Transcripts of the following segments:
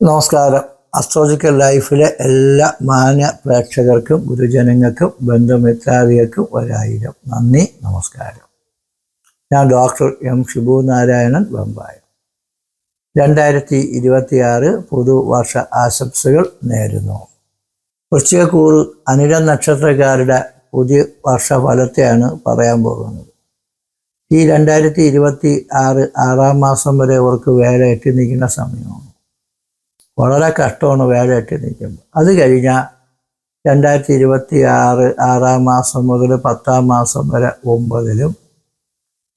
നമസ്കാരം. അസ്ട്രോളജിക്കൽ ലൈഫിലെ എല്ലാ മാന്യ പ്രേക്ഷകർക്കും ഗുരുജനങ്ങൾക്കും ബന്ധുമിത്രാദികൾക്കും ഒരായിരം നന്ദി നമസ്കാരം. ഞാൻ ഡോക്ടർ എം ഷിബു നാരായണൻ വെമ്പായം രണ്ടായിരത്തി ഇരുപത്തിയാറ് പുതുവർഷ ആശംസകൾ നേരുന്നു. വൃശ്ചികക്കൂറ് അനിഴ നക്ഷത്രക്കാരുടെ പുതിയ വർഷ ഫലത്തെയാണ് പറയാൻ പോകുന്നത്. ഈ രണ്ടായിരത്തി ഇരുപത്തി ആറ് ആറാം മാസം വരെ അവർക്ക് വേല എത്തി നിൽക്കുന്ന സമയമാണ്. വളരെ കഷ്ടമാണ് വേല എത്തി നിൽക്കുമ്പോൾ അത് കഴിഞ്ഞാൽ രണ്ടായിരത്തി ഇരുപത്തി ആറ് ആറാം മാസം മുതൽ പത്താം മാസം വരെ ഒമ്പതിലും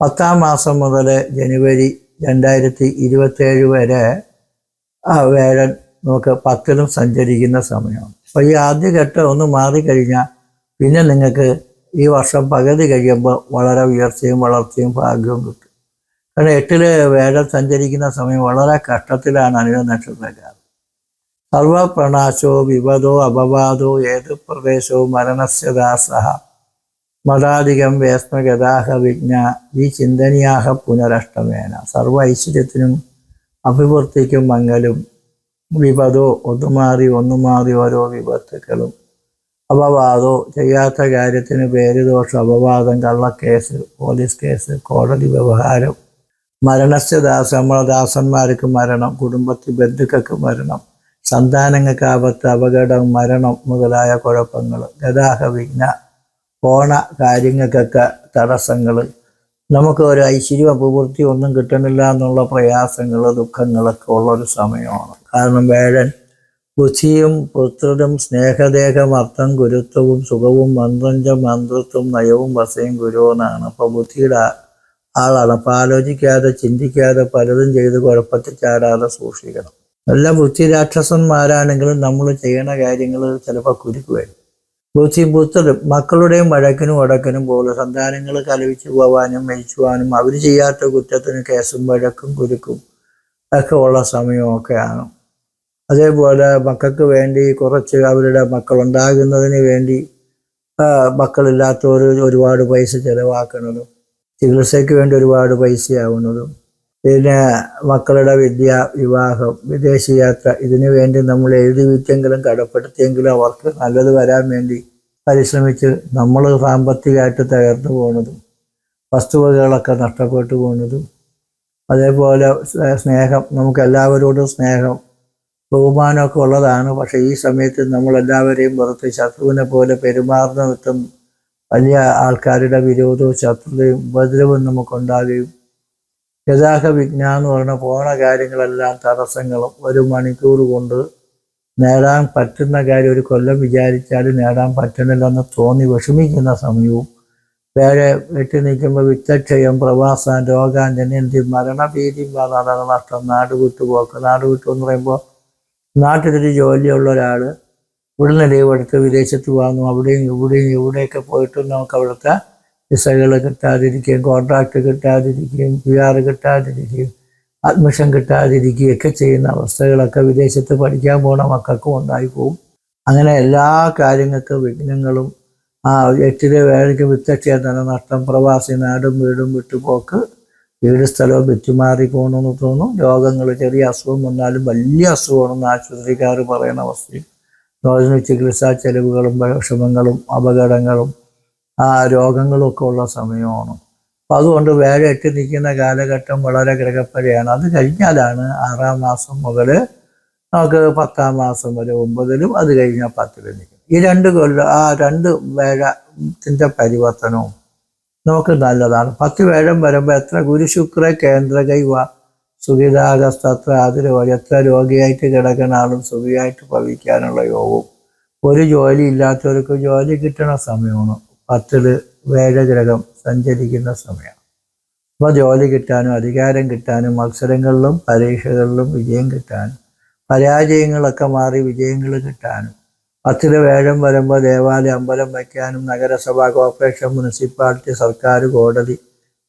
പത്താം മാസം മുതൽ ജനുവരി രണ്ടായിരത്തി ഇരുപത്തേഴ് വരെ ആ വേഴൻ നമുക്ക് പത്തിലും സഞ്ചരിക്കുന്ന സമയമാണ്. അപ്പോൾ ഈ ആദ്യഘട്ടം ഒന്ന് മാറിക്കഴിഞ്ഞാൽ പിന്നെ നിങ്ങൾക്ക് ഈ വർഷം പകുതി കഴിയുമ്പോൾ വളരെ ഉയർച്ചയും വളർച്ചയും ഭാഗ്യവും കിട്ടും. കാരണം എട്ടിൽ വേഴൻ സഞ്ചരിക്കുന്ന സമയം വളരെ കഷ്ടത്തിലാണ് അനുര നക്ഷത്രക്കാർ. സർവപ്രണാശോ വിപദോ അപവാദോ ഏത് പ്രവേശോ മരണസ്യദാസഹ മതാധികം വേസ്മഗതാഹ വിജ്ഞ ഈ ചിന്തനീയാഹ പുനരഷ്ടമേന. സർവ ഐശ്വര്യത്തിനും അഭിവൃദ്ധിക്കും മങ്ങലും വിപദോ ഒന്നുമാറി ഒന്നുമാറി ഓരോ വിപത്തുക്കളും. അപവാദോ ചെയ്യാത്ത കാര്യത്തിന് പേരുദോഷം അപവാദം കള്ളക്കേസ് പോലീസ് കേസ് കോടതി വ്യവഹാരം. മരണസ്യദാസ നമ്മളെ ദാസന്മാർക്ക് മരണം കുടുംബത്തിൽ ബന്ധുക്കൾക്ക് മരണം. സന്താനങ്ങൾക്ക് ആപത്ത് അപകടം മരണം മുതലായ കുഴപ്പങ്ങൾ വിഘ്ന പോണ കാര്യങ്ങൾക്കൊക്കെ തടസ്സങ്ങൾ. നമുക്ക് ഒരു ഐശ്വര്യ അഭിവൃദ്ധി ഒന്നും കിട്ടണില്ല എന്നുള്ള പ്രയാസങ്ങൾ ദുഃഖങ്ങളൊക്കെ ഉള്ളൊരു സമയമാണ്. കാരണം വേഴൻ ബുദ്ധിയും പുത്രനും സ്നേഹദേഹം അർത്ഥം ഗുരുത്വവും സുഖവും മന്ത്രഞ്ചം മന്ത്രത്വം നയവും വസയും ഗുരുവെന്നാണ് അപ്പോൾ ബുദ്ധിയുടെ ആളാണ്. അപ്പോൾ ആലോചിക്കാതെ ചിന്തിക്കാതെ പലതും ചെയ്ത് കുഴപ്പത്തിൽ ചാടാതെ സൂക്ഷിക്കണം. നല്ല ബുദ്ധി രാക്ഷസന്മാരാണെങ്കിലും നമ്മൾ ചെയ്യണ കാര്യങ്ങൾ ചിലപ്പോൾ കുരുക്ക് വരും ബുദ്ധി പുത്രരും മക്കളുടെയും വഴക്കിനും ഉടക്കിനും പോലെ സന്താനങ്ങൾ കലവിച്ചു പോവാനും മരിച്ചുവാനും അവർ ചെയ്യാത്ത കുറ്റത്തിന് കേസും വഴക്കും കുരുക്കും ഒക്കെ ഉള്ള സമയമൊക്കെയാണ്. അതേപോലെ മക്കൾക്ക് വേണ്ടി കുറച്ച് അവരുടെ മക്കളുണ്ടാകുന്നതിന് വേണ്ടി മക്കളില്ലാത്തവർ ഒരുപാട് പൈസ ചിലവാക്കുന്നതും ചികിത്സയ്ക്ക് വേണ്ടി ഒരുപാട് പൈസയാവുന്നതും പിന്നെ മക്കളുടെ വിദ്യ വിവാഹം വിദേശ യാത്ര ഇതിനു വേണ്ടി നമ്മൾ എഴുതി വിറ്റെങ്കിലും കടപ്പെടുത്തിയെങ്കിലും അവർക്ക് നല്ലത് വരാൻ വേണ്ടി പരിശ്രമിച്ച് നമ്മൾ സാമ്പത്തികമായിട്ട് തകർന്നു പോകുന്നതും വസ്തുവകകളൊക്കെ നഷ്ടപ്പെട്ടു പോകുന്നതും അതേപോലെ സ്നേഹം നമുക്ക് എല്ലാവരോടും സ്നേഹം ബഹുമാനമൊക്കെ ഉള്ളതാണ്. പക്ഷെ ഈ സമയത്ത് നമ്മൾ എല്ലാവരെയും പുറത്ത് ശത്രുവിനെ പോലെ പെരുമാറുന്ന വിധം വലിയ ആൾക്കാരുടെ വിരോധവും ശത്രുതയും ഉപദ്രവവും നമുക്കുണ്ടാകുകയും യഥാഹ വിജ്ഞാനം എന്ന് പറയുന്ന പോണ കാര്യങ്ങളെല്ലാം തടസ്സങ്ങളും ഒരു മണിക്കൂർ കൊണ്ട് നേടാൻ പറ്റുന്ന കാര്യം ഒരു കൊല്ലം വിചാരിച്ചാൽ നേടാൻ പറ്റണില്ലെന്ന് തോന്നി വിഷമിക്കുന്ന സമയവും. വേറെ വെട്ടി നിൽക്കുമ്പോൾ വിത്തക്ഷയം പ്രവാസം രോഗാഞ്ജന്യന്തി മരണഭീതി നഷ്ടം നാട് വിട്ടുപോക്ക് നാട് വിട്ടു എന്ന് പറയുമ്പോൾ നാട്ടിലൊരു ജോലിയുള്ള ഒരാൾ ഇവിടുന്ന് ലീവ് എടുത്ത് വിദേശത്ത് വാങ്ങും അവിടെയും ഇവിടെയും ഇവിടെയൊക്കെ പോയിട്ടും നമുക്ക് അവിടുത്തെ വിസകൾ കിട്ടാതിരിക്കുകയും കോൺട്രാക്ട് കിട്ടാതിരിക്കുകയും പി ആർ കിട്ടാതിരിക്കുകയും അഡ്മിഷൻ കിട്ടാതിരിക്കുകയൊക്കെ ചെയ്യുന്ന അവസ്ഥകളൊക്കെ വിദേശത്ത് പഠിക്കാൻ പോണ മക്കൾക്കും ഉണ്ടായി പോകും അങ്ങനെ എല്ലാ കാര്യങ്ങൾക്കും വിഘ്നങ്ങളും ആ എട്ടിലെ വേലയ്ക്ക് വിത്തക്ഷേത്ര നഷ്ടം. പ്രവാസി നാടും വീടും വിട്ടുപോക്ക്. വീട് സ്ഥലവും വിറ്റുമാറി പോകണമെന്ന് തോന്നും രോഗങ്ങൾ ചെറിയ അസുഖം വന്നാലും വലിയ അസുഖമാണെന്ന് ആശുപത്രിക്കാർ പറയുന്ന അവസ്ഥയും രോഗ ചികിത്സാ ചെലവുകളും വിഷമങ്ങളും അപകടങ്ങളും ആ രോഗങ്ങളൊക്കെ ഉള്ള സമയമാണ്. അപ്പം അതുകൊണ്ട് വേഴ എട്ടി നിൽക്കുന്ന കാലഘട്ടം വളരെ ഗ്രഹപ്പഴയാണ് അത് കഴിഞ്ഞാലാണ് ആറാം മാസം മുതൽ നമുക്ക് പത്താം മാസം വരെ ഒമ്പതിലും അത് കഴിഞ്ഞാൽ പത്തിലും നിൽക്കും. ഈ രണ്ട് കൊല്ലം ആ രണ്ട് വേഴത്തിന്റെ പരിവർത്തനവും നമുക്ക് നല്ലതാണ്. പത്ത് വേഴം വരുമ്പോൾ എത്ര ഗുരുശുക്ര കേന്ദ്ര കൈവ സുഖിതാകസ്തത്ര അതിന് വഴി എത്ര രോഗിയായിട്ട് കിടക്കുന്ന ആളും സുഖിയായിട്ട് ഭവിക്കാനുള്ള യോഗവും. ഒരു ജോലി ഇല്ലാത്തവർക്ക് ജോലി കിട്ടണ സമയമാണ്. പത്തിൽ വേഴഗ്രഹം സഞ്ചരിക്കുന്ന സമയം. അപ്പോൾ ജോലി കിട്ടാനും അധികാരം കിട്ടാനും മത്സരങ്ങളിലും പരീക്ഷകളിലും വിജയം കിട്ടാനും പരാജയങ്ങളൊക്കെ മാറി വിജയങ്ങൾ കിട്ടാനും പത്തിൽ വേഴം വരുമ്പോൾ ദേവാലയം അമ്പലം വയ്ക്കാനും നഗരസഭ കോർപ്പറേഷൻ മുനിസിപ്പാലിറ്റി സർക്കാർ കോടതി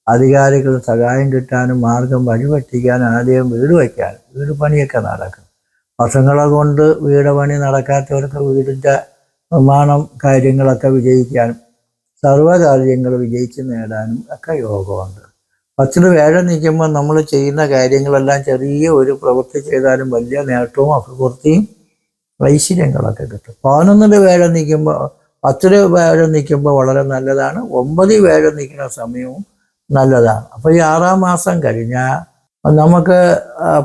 അധികാരികൾ സഹായം കിട്ടാനും മാർഗം വഴിപറ്റിക്കാനും ആദ്യം വീട് വയ്ക്കാനും വീട് പണിയൊക്കെ നടക്കും. വർഷങ്ങളെ കൊണ്ട് വീട് പണി നടക്കാത്തവർക്ക് വീടിന്റെ നിർമ്മാണം കാര്യങ്ങളൊക്കെ വിജയിക്കാനും സർവകാര്യങ്ങൾ വിജയിച്ച് നേടാനും ഒക്കെ യോഗമുണ്ട്. പത്തിൽ വേഴം നിൽക്കുമ്പോൾ നമ്മൾ ചെയ്യുന്ന കാര്യങ്ങളെല്ലാം ചെറിയ ഒരു പ്രവൃത്തി ചെയ്താലും വലിയ നേട്ടവും അഭിവൃദ്ധിയും ഐശ്വര്യങ്ങളൊക്കെ കിട്ടും. പതിനൊന്നിന്റെ വേഴം നിൽക്കുമ്പോൾ പത്തിന് വേഴം നിൽക്കുമ്പോൾ വളരെ നല്ലതാണ്. ഒമ്പതിൽ വേഴം നിൽക്കുന്ന സമയവും നല്ലതാണ്. അപ്പോൾ ഈ ആറാം മാസം കഴിഞ്ഞാൽ നമുക്ക്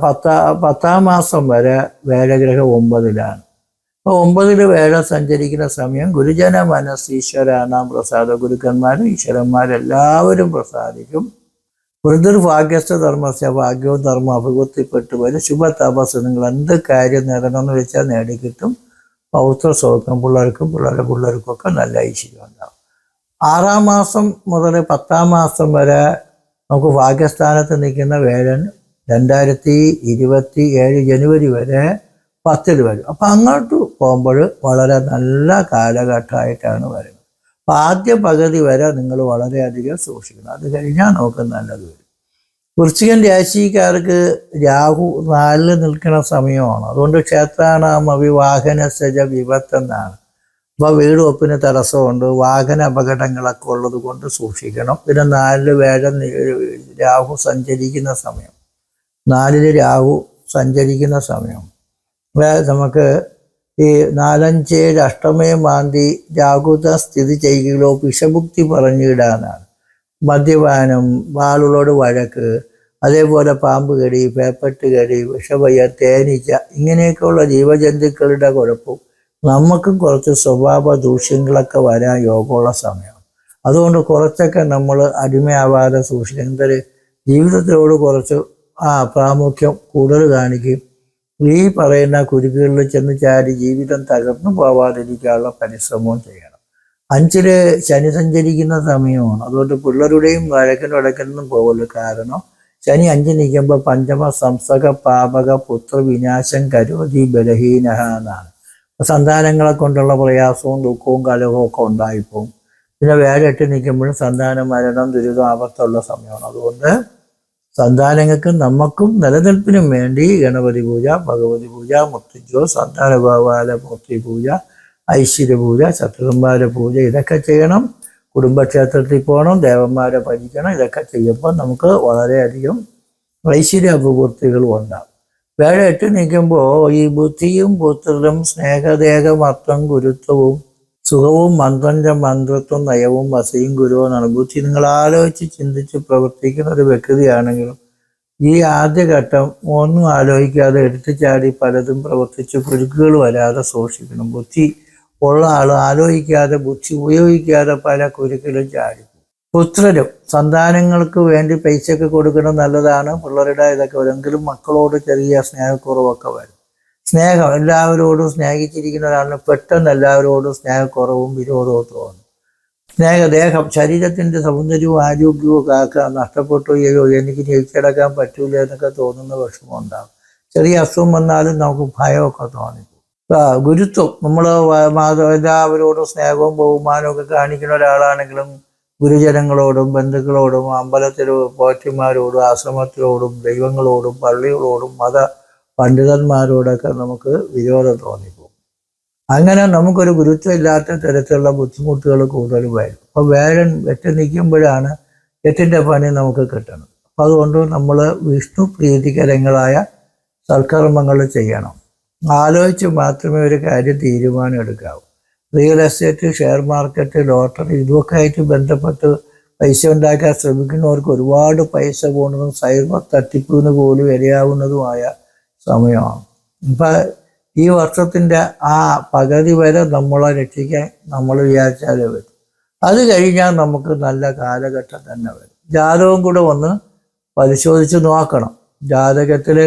പത്താ പത്താം മാസം വരെ വേഴഗ്രഹം ഒമ്പതിലാണ്. ഒമ്പതിൽ വേഴ സഞ്ചരിക്കുന്ന സമയം ഗുരുജന മനസ് ഈശ്വരാണാം പ്രസാദ ഗുരുക്കന്മാരും ഈശ്വരന്മാരെല്ലാവരും പ്രസാദിക്കും. വൃദ്ധർ ഭാഗ്യസ്ഥ ധർമ്മസ്യ ഭാഗ്യവും ധർമ്മം അഭിവൃദ്ധിപ്പെട്ടു വരും. ശുഭ തപസ് നിങ്ങൾ എന്ത് കാര്യം നേടണമെന്ന് വെച്ചാൽ നേടിക്കിട്ടും. പൗത്ര സ്വർഗം പിള്ളേർക്കും പിള്ളേരുടെ പിള്ളേർക്കും ഒക്കെ നല്ല ഐശ്വര്യം ഉണ്ടാവും. ആറാം മാസം മുതൽ പത്താം മാസം വരെ നമുക്ക് ഭാഗ്യസ്ഥാനത്ത് നിൽക്കുന്ന വേഴൻ രണ്ടായിരത്തി ഇരുപത്തി ഏഴ് ജനുവരി വരെ പത്തിൽ വരും. അപ്പം അങ്ങോട്ട് പോകുമ്പോൾ വളരെ നല്ല കാലഘട്ടമായിട്ടാണ് വരുന്നത്. അപ്പം ആദ്യ പകുതി വരെ നിങ്ങൾ വളരെയധികം സൂക്ഷിക്കണം. അത് കഴിഞ്ഞാൽ നമുക്ക് നല്ലത് വരും. വൃശ്ചികൻ രാശിക്കാർക്ക് രാഹു നാലിൽ നിൽക്കുന്ന സമയമാണ്. അതുകൊണ്ട് ക്ഷേത്രാണാമ വിവാഹന സജ വിപത്തെന്നാണ് അപ്പോൾ വീട് ഒപ്പിന് തടസ്സമുണ്ട്. വാഹന അപകടങ്ങളൊക്കെ ഉള്ളത് കൊണ്ട് സൂക്ഷിക്കണം. പിന്നെ നാലിൽ വേഴം രാഹു സഞ്ചരിക്കുന്ന സമയം. നാലിൽ രാഹു സഞ്ചരിക്കുന്ന സമയം. നമുക്ക് ഈ നാലഞ്ചേഴ് അഷ്ടമേ മാന്തി ജാഗ്രത സ്ഥിതി ചെയ്യുകയോ വിഷഭുക്തി പറഞ്ഞിടാനാണ്. മദ്യപാനം വാളുകളോട് വഴക്ക് അതേപോലെ പാമ്പ് കടി പേപ്പട്ട് കടി വിഷഭയ തേനീച്ച ഇങ്ങനെയൊക്കെയുള്ള ജീവജന്തുക്കളുടെ കുഴപ്പം നമുക്കും കുറച്ച് സ്വഭാവ ദൂഷ്യങ്ങളൊക്കെ വരാൻ യോഗമുള്ള സമയമാണ്. അതുകൊണ്ട് കുറച്ചൊക്കെ നമ്മൾ അടിമയാവാതെ സൂക്ഷിക്കണം ജീവിതത്തിലോട് കുറച്ച് ആ പ്രാമുഖ്യം കൂടുതൽ കാണിക്കും ഈ പറയുന്ന കുരുക്കുകളിൽ ചെന്ന് ചാടി ജീവിതം തകർന്നു പോവാതിരിക്കാനുള്ള പരിശ്രമവും ചെയ്യണം. അഞ്ചിൽ ശനി സഞ്ചരിക്കുന്ന സമയമാണ്. അതുകൊണ്ട് പിള്ളേരുടെയും വഴക്കിനും വഴക്കിനും പോകൽ കാരണം ശനി അഞ്ച് നിൽക്കുമ്പോൾ പഞ്ചമ സംസക പാപക പുത്ര വിനാശം കരോതി ബലഹീനഹ എന്നാണ്. സന്താനങ്ങളെ കൊണ്ടുള്ള പ്രയാസവും ദുഃഖവും കലഹവും ഒക്കെ ഉണ്ടായിപ്പോവും. പിന്നെ വേറെട്ട് നിൽക്കുമ്പോഴും സന്താന മരണം ദുരിതം ആപത്തുള്ള സമയമാണ്. അതുകൊണ്ട് സന്താനങ്ങൾക്കും നമുക്കും നിലനിൽപ്പിനും വേണ്ടി ഗണപതി പൂജ ഭഗവതി പൂജ മുത്തുജോ സന്താന ഗോപാല മൂർത്തി പൂജ ഐശ്വര്യ പൂജ ശത്രുന്മാര പൂജ ഇതൊക്കെ ചെയ്യണം. കുടുംബക്ഷേത്രത്തിൽ പോകണം ദേവന്മാരെ ഭജിക്കണം ഇതൊക്കെ ചെയ്യുമ്പോൾ നമുക്ക് വളരെയധികം ഐശ്വര്യ അഭിവൃദ്ധികളും ഉണ്ടാകും. വേറെ എട്ട് നിൽക്കുമ്പോൾ ഈ ബുദ്ധിയും പുത്രനും സ്നേഹദേഹമർത്ഥം ഗുരുത്വവും സുഖവും മന്ത്രന്റെ മന്ത്രത്വം നയവും വസയും ഗുരുവും അനുഭൂതി നിങ്ങൾ ആലോചിച്ച് ചിന്തിച്ച് പ്രവർത്തിക്കുന്ന ഒരു വ്യക്തിയാണെങ്കിലും ഈ ആദ്യഘട്ടം ഒന്നും ആലോചിക്കാതെ എടുത്തു ചാടി പലതും പ്രവർത്തിച്ച് കുരുക്കുകൾ വരാതെ സൂക്ഷിക്കണം. ബുദ്ധി ഉള്ള ആൾ ആലോചിക്കാതെ ബുദ്ധി ഉപയോഗിക്കാതെ പല കുരുക്കിലും ചാടി പുത്രരും സന്താനങ്ങൾക്ക് വേണ്ടി പൈസയൊക്കെ കൊടുക്കണം നല്ലതാണ്. പിള്ളേരുടെ ഇതൊക്കെ വരെങ്കിലും മക്കളോട് ചെറിയ സ്നേഹക്കുറവൊക്കെ വരും. സ്നേഹം എല്ലാവരോടും സ്നേഹിച്ചിരിക്കുന്ന ഒരാളിന് പെട്ടെന്ന് എല്ലാവരോടും സ്നേഹക്കുറവും വിരോധവും തോന്നും സ്നേഹദേഹം ശരീരത്തിന്റെ സൗന്ദര്യവും ആരോഗ്യവും കാക്ക നഷ്ടപ്പെട്ടു. അയ്യോ എനിക്ക് ജയിച്ചടക്കാൻ പറ്റൂല എന്നൊക്കെ തോന്നുന്ന വിഷമം ഉണ്ടാകും. ചെറിയ അസുഖം വന്നാലും നമുക്ക് ഭയമൊക്കെ തോന്നി. ഗുരുത്വം. നമ്മൾ എല്ലാവരോടും സ്നേഹവും ബഹുമാനവും ഒക്കെ കാണിക്കുന്ന ഒരാളാണെങ്കിലും ഗുരുജനങ്ങളോടും ബന്ധുക്കളോടും അമ്പലത്തിലോ പോറ്റിമാരോടും ആശ്രമത്തിലോടും ദൈവങ്ങളോടും പള്ളികളോടും മത പണ്ഡിതന്മാരോടൊക്കെ നമുക്ക് വിരോധം തോന്നിപ്പോകും. അങ്ങനെ നമുക്കൊരു ഗുരുത്വമില്ലാത്ത തരത്തിലുള്ള ബുദ്ധിമുട്ടുകൾ കൂടുതൽ വരും അപ്പോൾ വേഴൻ വെറ്റ നിൽക്കുമ്പോഴാണ് എട്ടിന്റെ പണി നമുക്ക് കിട്ടുന്നത് അപ്പം അതുകൊണ്ട് നമ്മൾ വിഷ്ണു പ്രീതികരങ്ങളായ സൽക്കർമ്മങ്ങൾ ചെയ്യണം. ആലോചിച്ച് മാത്രമേ ഒരു കാര്യം തീരുമാനം എടുക്കാവൂ real estate share market lottery ഇതൊക്കെ ആയിട്ട് ബന്ധപ്പെട്ട് പൈസ ഉണ്ടാക്കാൻ ശ്രമിക്കുന്നവർക്ക് ഒരുപാട് പൈസ പോകുന്നതും സൈബർ തട്ടിപ്പിന് പോലും ഇരയാവുന്നതുമായ സമയമാണ്. ഇപ്പം ഈ വർഷത്തിന്റെ ആ പകുതി വരെ നമ്മളെ രക്ഷിക്കാൻ നമ്മൾ വിചാരിച്ചാലേ വരും അത് കഴിഞ്ഞാൽ നമുക്ക് നല്ല കാലഘട്ടം തന്നെ വരും. ജാതകം കൂടെ ഒന്ന് പരിശോധിച്ച് നോക്കണം. ജാതകത്തിൽ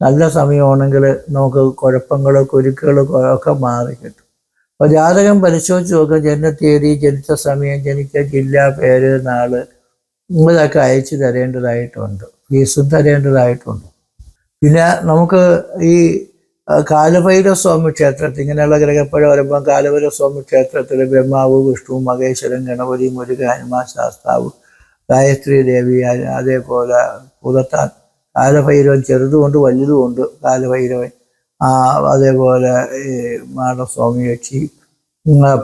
നല്ല സമയമാണെങ്കിൽ നമുക്ക് കുഴപ്പങ്ങൾ കുരുക്കുകൾ ഒക്കെ മാറി കിട്ടും. അപ്പോൾ ജാതകം പരിശോധിച്ച് നോക്കുക ജനനത്തീയതി ജനിച്ച സമയം ജനിച്ച ജില്ല പേര് നാൾ ഇതൊക്കെ അയച്ചു തരേണ്ടതായിട്ടുണ്ട്. ഫീസും തരേണ്ടതായിട്ടുണ്ട്. പിന്നെ നമുക്ക് ഈ കാലഭൈരവ സ്വാമി ക്ഷേത്രത്തിൽ ഇങ്ങനെയുള്ള ഗ്രഹപ്പഴ വരുമ്പോൾ കാലഭൈരവ സ്വാമി ക്ഷേത്രത്തിൽ ബ്രഹ്മാവ് വിഷ്ണു മഹേശ്വരൻ ഗണപതി മുരുക ഹനുമാൻ ശാസ്താവ് ഗായത്രി ദേവി അതേപോലെ പുതത്താൻ കാലഭൈരവൻ ചെറുതുകൊണ്ട് വലുതുകൊണ്ട് കാലഭൈരവൻ അതേപോലെ ഈ മാടസ്വാമി യക്ഷി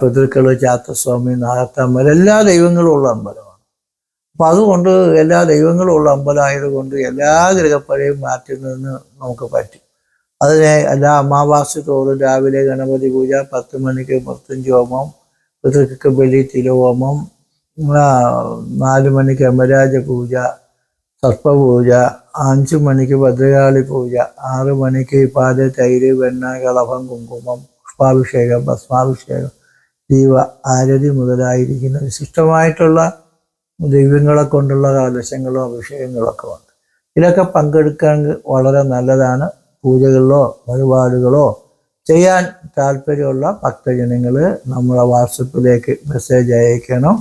പിതൃക്കൾ ചാത്തസ്വാമി നാഗത്തമ്മൽ എല്ലാ ദൈവങ്ങളും ഉള്ള അമ്പലമാണ്. അപ്പം അതുകൊണ്ട് എല്ലാ ദൈവങ്ങളും ഉള്ള അമ്പലമായതുകൊണ്ട് എല്ലാ ഗ്രഹപ്പഴയും നിന്ന് നമുക്ക് പറ്റും. അതിനെ എല്ലാ അമാവാസി തോറും രാവിലെ ഗണപതി പൂജ പത്ത് മണിക്ക് മൃത്യുഞ്ജ ഹോമം പിതൃക്ക് ബലി തിരുഹോമം നാല് മണിക്ക് അമരാജ പൂജ സർപ്പപൂജ അഞ്ചു മണിക്ക് ഭദ്രകാളി പൂജ ആറ് മണിക്ക് പാൽ തൈര് വെണ്ണ കളഭം കുങ്കുമം പുഷ്പാഭിഷേകം ഭസ്മാഭിഷേകം ദീപ ആരതി മുതലായിരിക്കുന്ന വിശിഷ്ടമായിട്ടുള്ള ദൈവങ്ങളെ കൊണ്ടുള്ള കലശങ്ങളും അഭിഷേകങ്ങളൊക്കെ ഉണ്ട് ഇതിലൊക്കെ പങ്കെടുക്കാൻ വളരെ നല്ലതാണ്. പൂജകളിലോ വഴിപാടുകളോ ചെയ്യാൻ താല്പര്യമുള്ള ഭക്തജനങ്ങൾ നമ്മളെ വാട്സപ്പിലേക്ക് മെസ്സേജ് അയക്കണം.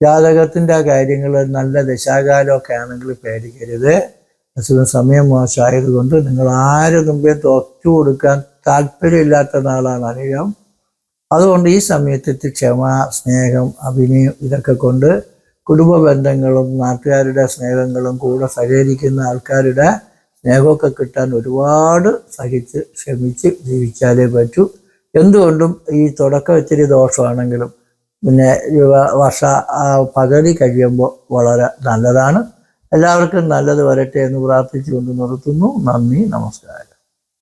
ജാതകത്തിന്റെ കാര്യങ്ങൾ നല്ല ദശാകാലമൊക്കെ ആണെങ്കിൽ പേടിക്കരുത്. അസുഖം സമയം മോശമായതുകൊണ്ട് നിങ്ങൾ ആരും മുമ്പേ തോറ്റു കൊടുക്കാൻ താല്പര്യമില്ലാത്ത നാളാണ് അറിയാം അതുകൊണ്ട് ഈ സമയത്ത് ക്ഷമ സ്നേഹം അഭിനയം ഇതൊക്കെ കൊണ്ട് കുടുംബ ബന്ധങ്ങളും നാട്ടുകാരുടെ സ്നേഹങ്ങളും കൂടെ സഹകരിക്കുന്ന ആൾക്കാരുടെ സ്നേഹമൊക്കെ കിട്ടാൻ ഒരുപാട് സഹിച്ച് ക്ഷമിച്ച് ജീവിച്ചാലേ പറ്റൂ. എന്തുകൊണ്ടും ഈ തുടക്കം ഇത്തിരി ദോഷമാണെങ്കിലും പിന്നെ വർഷ പകുതി കഴിയുമ്പോൾ വളരെ നല്ലതാണ്. എല്ലാവർക്കും നല്ലത് വരട്ടെ എന്ന് പ്രാർത്ഥിച്ചുകൊണ്ട് നിർത്തുന്നു. നന്ദി നമസ്കാരം.